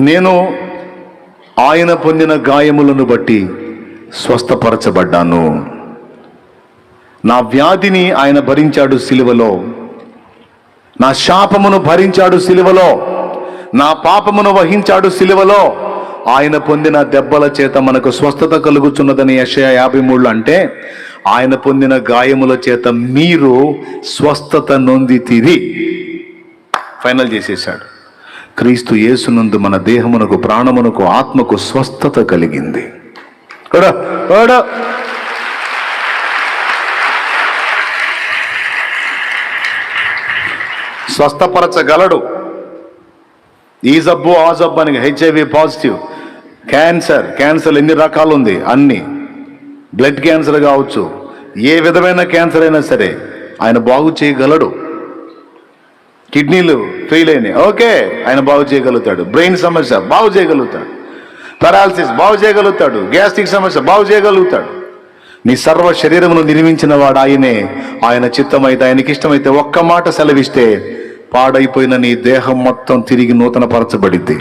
నేను ఆయన పొందిన గాయములను బట్టి స్వస్థపరచబడ్డాను. నా వ్యాధిని ఆయన భరించాడు సిలువలో. నా శాపమును భరించాడు సిలువలో. నా పాపమును వహించాడు సిలువలో. ఆయన పొందిన దెబ్బల చేత మనకు స్వస్థత కలుగుచున్నదని యశయ యాభై మూడు అంటే ఆయన పొందిన గాయముల చేత మీరు స్వస్థత నొందితిరి. ఫైనల్ చేసేశాడు. క్రీస్తు యేసునందు మన దేహమునకు ప్రాణమునకు ఆత్మకు స్వస్థత కలిగింది. స్వస్థపరచగలడు. ఈ జబ్బు ఆ జబ్బు అని హెచ్ఐవి పాజిటివ్. క్యాన్సర్ క్యాన్సర్ ఎన్ని రకాలు ఉంది అన్ని. బ్లడ్ క్యాన్సర్ కావచ్చు. ఏ విధమైన క్యాన్సర్ అయినా సరే ఆయన బాగు చేయగలడు. కిడ్నీలు ఫెయిల్ అయినాయి. ఓకే ఆయన బాగు చేయగలుగుతాడు. బ్రెయిన్ సమస్య బాగు చేయగలుగుతాడు. పెరాలసిస్ బాగు చేయగలుగుతాడు. గ్యాస్ట్రిక్ సమస్య బాగు చేయగలుగుతాడు. నీ సర్వ శరీరమును నిర్మించిన వాడు ఆయనే. ఆయన చిత్తమైతే ఆయనకి ఇష్టమైతే ఒక్క మాట సెలవిస్తే పాడైపోయిన నీ దేహం మొత్తం తిరిగి నూతన పరచబడిద్ది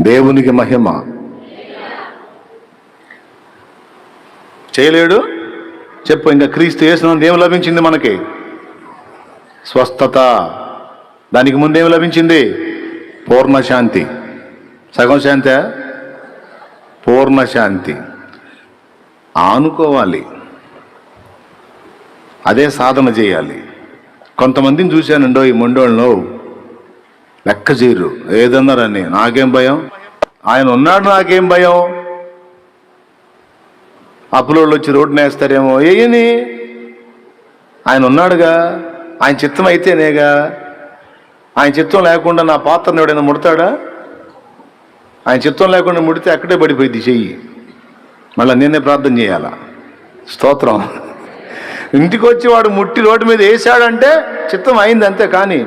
దేవునికి మహిమ. చేయలేడు? చెప్పు ఇంకా క్రీస్తు వేసినందు ఏం లభించింది మనకి? స్వస్థత. దానికి ముందు ఏం లభించింది? పూర్ణ శాంతి సగం శాంతి పూర్ణ శాంతి ఆనుకోవాలి. అదే సాధన చేయాలి. కొంతమందిని చూశానండో ఈ మొండోళ్ళలో లెక్క చేయరు. ఏదన్నారని. నాకేం భయం? ఆయన ఉన్నాడు నాకేం భయం? అప్పులోళ్ళు వచ్చి రోడ్డున వేస్తారేమో ఏయని ఆయన ఉన్నాడుగా ఆయన చిత్తం అయితేనేగా? ఆయన చిత్తం లేకుండా నా పాత్రను ఎవడైనా ముడతాడా? ఆయన చిత్తం లేకుండా ముడితే అక్కడే పడిపోయింది చెయ్యి. మళ్ళీ నేనే ప్రార్థన చేయాలా? స్తోత్రం. ఇంటికి వచ్చి వాడు ముట్టి రోడ్డు మీద వేసాడంటే చిత్తం అయింది అంతే కానీ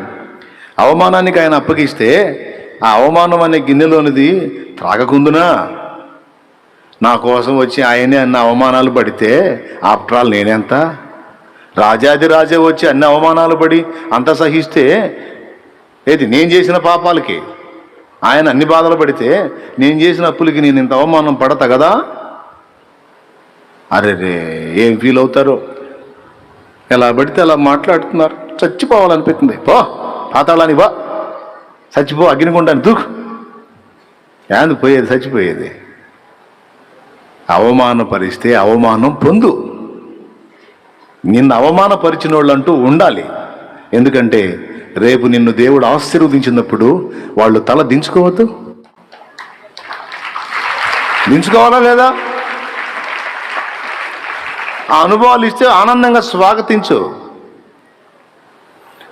అవమానానికి ఆయన అప్పగిస్తే ఆ అవమానం అనే గిన్నెలోనిది త్రాగకుందునా? నా కోసం వచ్చి ఆయనే అన్న అవమానాలు పడితే ఆఫ్టర్ ఆల్ నేనెంత? రాజాది రాజే వచ్చి అన్ని అవమానాలు పడి అంత సహిస్తే ఏది? నేను చేసిన పాపాలకి. ఆయన అన్ని బాధలు పడితే నేను చేసిన అప్పులకి నేను ఇంత అవమానం పడతా కదా? అరే రే ఏం ఫీల్ అవుతారో? ఎలా పడితే అలా మాట్లాడుతున్నారు. చచ్చిపోవాలనిపిస్తుంది. పో పాతాళానికి బా చచ్చిపో అగ్నిగుండాన్ని దూకు. ఏంది పోయేది చచ్చిపోయేది. అవమానపరిస్తే అవమానం పొందు. నిన్ను అవమానపరిచిన వాళ్ళంటూ ఉండాలి. ఎందుకంటే రేపు నిన్ను దేవుడు ఆశీర్వదించినప్పుడు వాళ్ళు తల దించుకోవద్దు. దించుకోవాలా లేదా? ఆ అనుభవాలు ఇస్తే ఆనందంగా స్వాగతించు.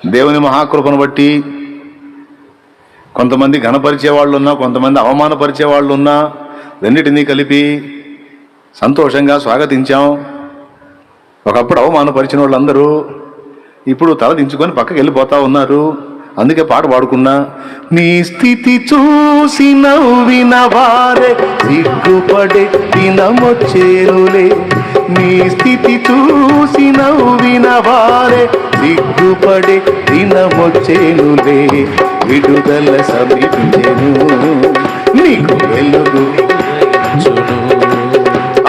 దేవుని మహాకృపను బట్టి కొంతమంది ఘనపరిచే వాళ్ళు ఉన్నా కొంతమంది అవమానపరిచే వాళ్ళు ఉన్నా రెండింటినీ కలిపి సంతోషంగా స్వాగతించాం. ఒకప్పుడు అవమానపరిచిన వాళ్ళందరూ ఇప్పుడు తల దించుకొని పక్కకి వెళ్ళిపోతా ఉన్నారు. అందుకే పాట పాడుకున్నా నీ స్థితి చూసి నవ్విన వారే సిగ్గుపడే దినమొచ్చేరులే నీ స్థితి చూసి నవ్విన వారే సిగ్గుపడే దినమొచ్చేనులే. విడుదల సమీపించెను నీకు వెలుగు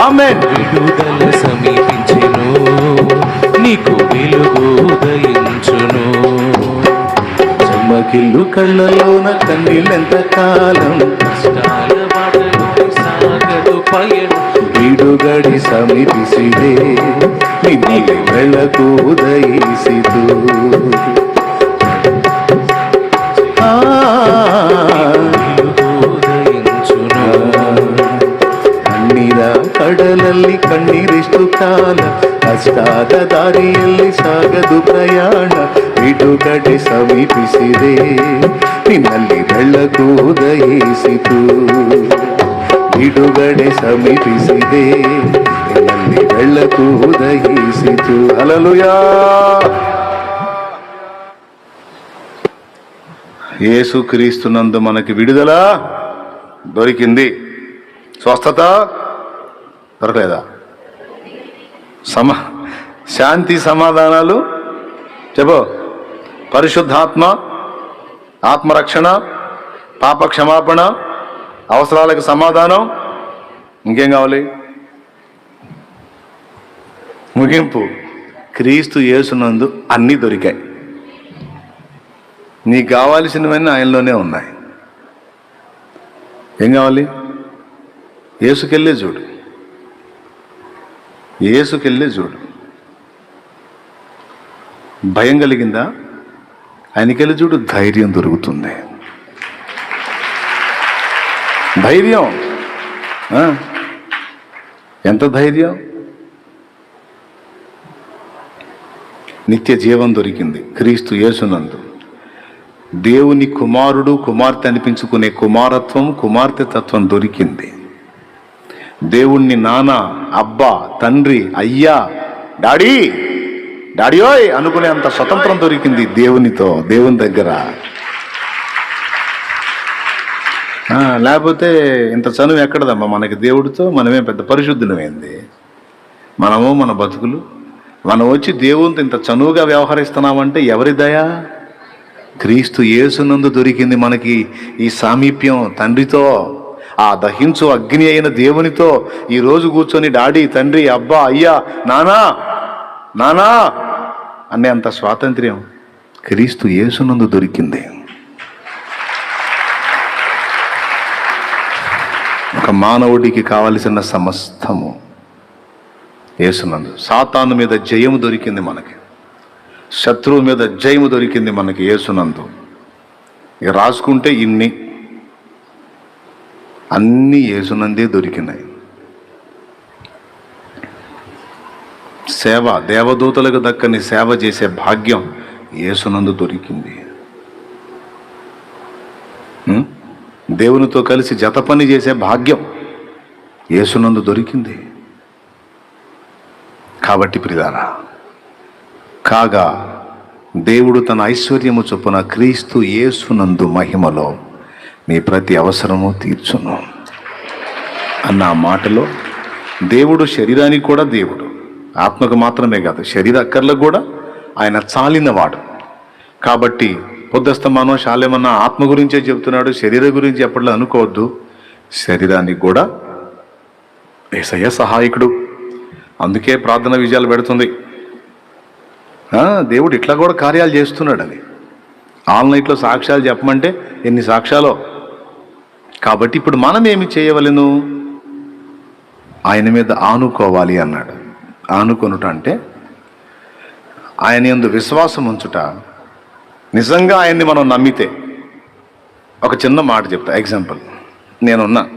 ఆమెన్. విడుదల సమీపించెను నీకు వెలుగు ఉదయించును. చెమ్మకిల్లు కళ్ళలోన కన్నీళ్ళెంత కాలం? కష్టాల బాటలోని సాగదు పయను. విడుగడి సమీపిసిదే నిన్నిలి వెళకు ఉదయిసిదు. ఆ ಕಡಲಲ್ಲಿ ಕಣ್ಣೀರಿಷ್ಟು ಕಾಲ ಕಷ್ಟಾದ ದಾರಿಯಲ್ಲಿ ಸಾಗದು ಪ್ರಯಾಣ ಬಿಡುಗಡೆ ಸಮೀಪಿಸಿದೆ ನಿನ್ನಲ್ಲಿ ಬೆಳಕು ಉದಯಿಸಿತು ಬಿಡುಗಡೆ ಸಮೀಪಿಸಿದೆ ನಿನ್ನಲ್ಲಿ ಬೆಳಕು ಉದಯಿಸಿತು ಅಲಲುಯಾ యేసుక్రీస్తునందు మనకి విడుదల దొరికింది స్వస్థత దొరకలేదా? సమా శాంతి సమాధానాలు? చెప్పు. పరిశుద్ధాత్మ ఆత్మరక్షణ పాప క్షమాపణ అవసరాలకు సమాధానం ఇంకేం కావాలి? ముగింపు. క్రీస్తు యేసునందు అన్నీ దొరికాయి. నీకు కావాల్సినవన్నీ ఆయనలోనే ఉన్నాయి. ఏం కావాలి? ఏసుకెళ్ళే చూడు. ఏసుకెళ్ళే చూడు భయం కలిగిందా? ఆయనకెళ్ళి చూడు ధైర్యం దొరుకుతుంది. ధైర్యం. ఎంత ధైర్యం? నిత్య జీవం దొరికింది క్రీస్తు యేసునందు. దేవుని కుమారుడు కుమార్తె అనిపించుకునే కుమారత్వం కుమార్తె తత్వం దొరికింది. దేవుణ్ణి నాన్న అబ్బా తండ్రి అయ్యా డాడీ డాడీ ఓయ్ అనుకునే అంత స్వతంత్రం దొరికింది దేవునితో దేవుని దగ్గర. లేకపోతే ఇంత చనువు ఎక్కడదమ్మా? మనకి దేవుడితో మనమే పెద్ద పరిశుద్ధులమైంది. మనము మన బతుకులు మనం వచ్చి దేవునితో ఇంత చనువుగా వ్యవహరిస్తున్నామంటే ఎవరి దయా? క్రీస్తు యేసునందు దొరికింది మనకి ఈ సామీప్యం తండ్రితో. ఆ దహించు అగ్ని అయిన దేవునితో ఈ రోజు కూర్చొని డాడీ తండ్రి అబ్బా అయ్యా నానా నానా అనే అంత స్వాతంత్ర్యం క్రీస్తు యేసునందు దొరికింది. ఒక మానవుడికి కావలసిన సమస్తము యేసునందు. సాతాను మీద జయము దొరికింది మనకి. శత్రువు మీద జయము దొరికింది మనకి యేసునందు. ఇక రాసుకుంటే ఇన్ని. అన్నీ యేసునందే దొరికినాయి. సేవ దేవదూతలకు దక్కని సేవ చేసే భాగ్యం యేసునందు దొరికింది. దేవునితో కలిసి జత పని చేసే భాగ్యం యేసునందు దొరికింది. కాబట్టి ప్రిదారా కాగా దేవుడు తన ఐశ్వర్యము చొప్పున క్రీస్తు యేసునందు మహిమలో నీ ప్రతి అవసరము తీర్చును. అన్న మాటలో దేవుడు శరీరానికి కూడా దేవుడు. ఆత్మకు మాత్రమే కాదు శరీర అక్కర్లకు కూడా ఆయన చాలినవాడు. కాబట్టి పొద్దస్తమానం శాలేమన్న ఆత్మ గురించే చెప్తున్నాడు శరీరం గురించి ఎప్పట్లో అనుకోవద్దు. శరీరానికి కూడా ఏసయ్య సహాయకుడు. అందుకే ప్రార్థన విజయాలు పెడుతుంది. దేవుడు ఇట్లా కూడా కార్యాలు చేస్తున్నాడని. ఆన్లైన్లో సాక్ష్యాలు చెప్పమంటే ఎన్ని సాక్ష్యాలో? కాబట్టి ఇప్పుడు మనం ఏమి చేయవలెను? ఆయన మీద ఆనుకోవాలి అన్నాడు. ఆనుకొనుట అంటే ఆయన యందు విశ్వాసం ఉంచుట. నిజంగా ఆయన్ని మనం నమ్మితే ఒక చిన్న మాట చెప్తా. ఎగ్జాంపుల్ నేనున్నా.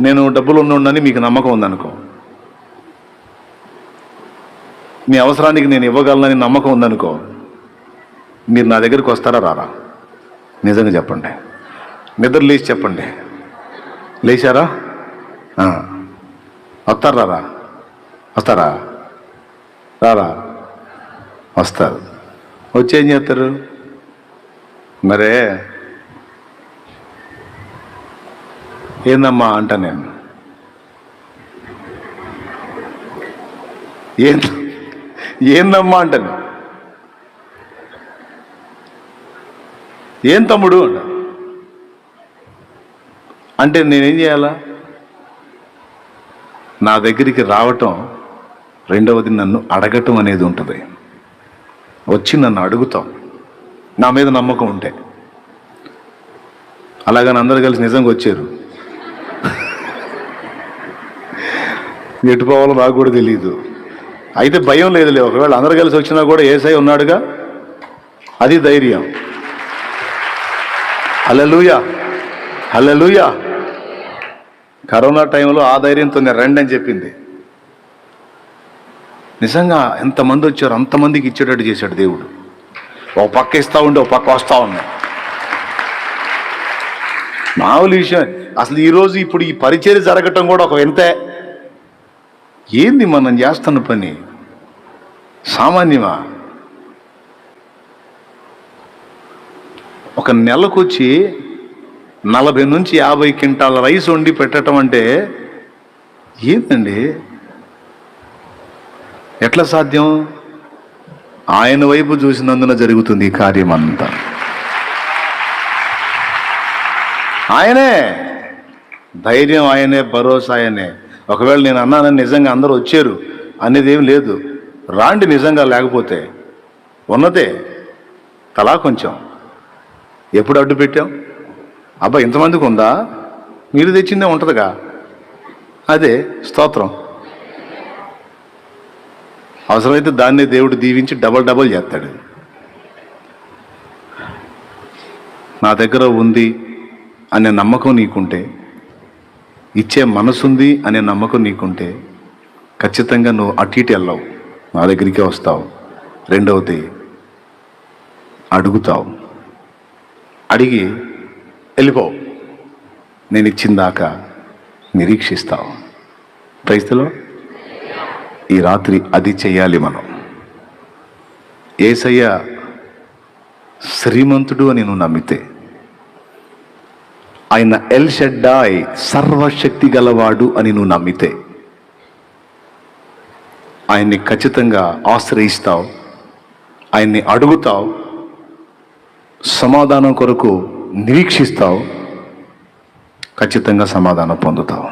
నేను డబ్బులు ఉన్నోడని మీకు నమ్మకం ఉందనుకో. మీ అవసరానికి నేను ఇవ్వగలనని నమ్మకం ఉందనుకో. మీరు నా దగ్గరికి వస్తారా రారా? నిజంగా చెప్పండి. నిద్ర లేచి చెప్పండి. లేచారా? వస్తారా రారా? వస్తారా? రారా? వస్తారు. వచ్చి ఏం చేస్తారు? మరే. ఏందమ్మా అంట నేను. ఏందమ్మా అంటాను ఏం తమ్ముడు? అంటే. నేనేం చేయాలా? నా దగ్గరికి రావటం రెండవది నన్ను అడగటం అనేది ఉంటుంది. వచ్చి నన్ను అడుగుతాం నా మీద నమ్మకం ఉంటే. అలాగని అందరు కలిసి నిజంగా వచ్చారు. ఎటు పోవాలో నాకు కూడా తెలియదు అయితే భయం లేదులే. ఒకవేళ అందరు కలిసి వచ్చినా కూడా ఏసై ఉన్నాడుగా? అది ధైర్యం. హల్లెలూయా. హల్లెలూయా. కరోనా టైంలో ఆ ధైర్యంతో నేను రండి అని చెప్పింది. నిజంగా ఎంతమంది వచ్చారు అంతమందికి ఇచ్చేటట్టు చేశాడు దేవుడు. ఒక పక్క ఇస్తూ ఉండి ఒక పక్క వస్తూ ఉన్నా మామూలు విషయం. అసలు ఈరోజు ఇప్పుడు ఈ పరిచయం జరగటం కూడా ఒక వింతే. ఏంది మనం చేస్తున్న పని? సామాన్యమా? ఒక నెలకొచ్చి నలభై నుంచి యాభై క్వింటాల రైస్ వండి పెట్టడం అంటే ఏంటండి? ఎట్లా సాధ్యం? ఆయన వైపు చూసినందున జరుగుతుంది ఈ కార్యం అంతా. ఆయనే! ధైర్యం ఆయనే భరోసా ఆయనే. ఒకవేళ నేను అన్నానని నిజంగా అందరూ వచ్చారు అనేది ఏం లేదు. రాండి నిజంగా లేకపోతే. ఉన్నదే తలా కొంచెం. ఎప్పుడు అడ్డు పెట్టాం అబ్బా ఇంతమందికి ఉందా? మీరు తెచ్చిందే ఉంటుందిగా. అదే స్తోత్రం. అవసరమైతే దాన్నే దేవుడు దీవించి డబల్ డబల్ చేస్తాడు. నా దగ్గర ఉంది అనే నమ్మకం నీకుంటే ఇచ్చే మనసుంది అనే నమ్మకం నీకుంటే ఖచ్చితంగా నువ్వు అటు ఇటు వెళ్ళవు. నా దగ్గరికే వస్తావు. రెండవది అడుగుతావు. అడిగి వెళ్ళిపో. నేను ఇచ్చిన దాకా నిరీక్షిస్తావు క్రైస్తలో ఈ రాత్రి అది చెయ్యాలి మనం. ఏసయ్య శ్రీమంతుడు అని నువ్వు నమ్మితే ఆయన ఎల్ షెడ్డాయ్ సర్వశక్తి గలవాడు అని నువ్వు నమ్మితే ఆయన్ని ఖచ్చితంగా ఆశ్రయిస్తావు ఆయన్ని అడుగుతావు సమాధానం కొరకు నిరీక్షిస్తావు ఖచ్చితంగా సమాధానం పొందుతావు.